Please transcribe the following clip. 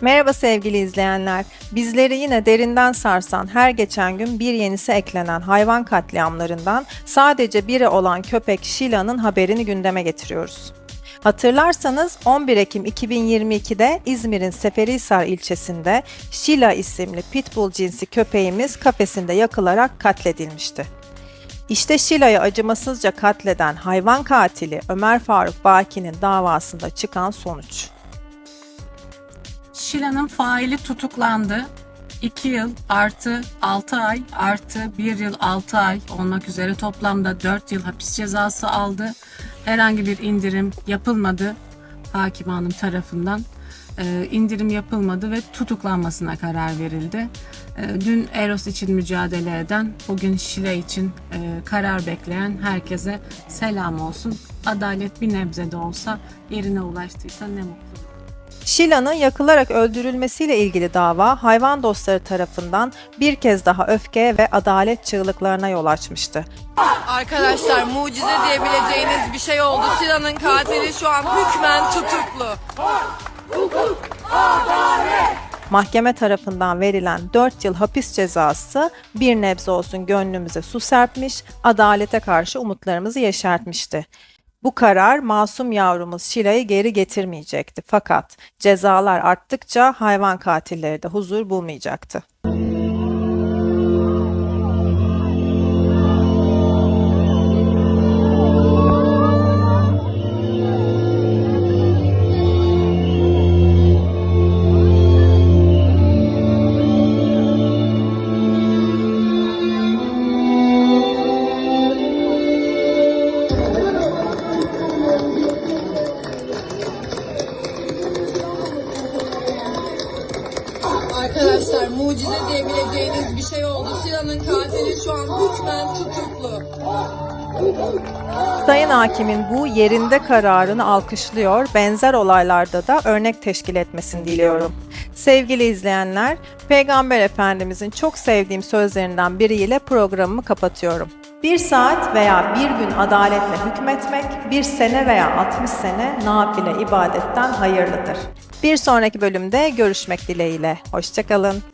Merhaba sevgili izleyenler. Bizleri yine derinden sarsan her geçen gün bir yenisi eklenen hayvan katliamlarından sadece biri olan köpek Shila'nın haberini gündeme getiriyoruz. Hatırlarsanız 11 Ekim 2022'de İzmir'in Seferihisar ilçesinde Şila isimli pitbull cinsi köpeğimiz kafesinde yakılarak katledilmişti. İşte Şila'yı acımasızca katleden hayvan katili Ömer Faruk Baki'nin davasında çıkan sonuç. Şila'nın faili tutuklandı. 2 yıl artı 6 ay artı 1 yıl 6 ay olmak üzere toplamda 4 yıl hapis cezası aldı. Herhangi bir indirim yapılmadı hakim hanım tarafından. Ee, indirim yapılmadı ve tutuklanmasına karar verildi. Ee, dün Eros için mücadele eden, bugün Şila için e, karar bekleyen herkese selam olsun. Adalet bir nebze de olsa yerine ulaştıysa ne mutlu. Şila'nın yakılarak öldürülmesiyle ilgili dava hayvan dostları tarafından bir kez daha öfke ve adalet çığlıklarına yol açmıştı. Arkadaşlar mucize diyebileceğiniz bir şey oldu. Sila'nın katili şu an hükmen tutuklu. Mahkeme tarafından verilen 4 yıl hapis cezası bir nebze olsun gönlümüze su serpmiş, adalete karşı umutlarımızı yeşertmişti. Bu karar masum yavrumuz Şila'yı geri getirmeyecekti. Fakat cezalar arttıkça hayvan katilleri de huzur bulmayacaktı. Arkadaşlar mucize diyebileceğiniz bir şey oldu. Sila'nın katili şu an hükmen tutuklu. Sayın Hakim'in bu yerinde kararını alkışlıyor, benzer olaylarda da örnek teşkil etmesini diliyorum. Sevgili izleyenler, Peygamber Efendimizin çok sevdiğim sözlerinden biriyle programımı kapatıyorum. Bir saat veya bir gün adaletle hükmetmek, bir sene veya 60 sene nafile ibadetten hayırlıdır. Bir sonraki bölümde görüşmek dileğiyle. Hoşçakalın.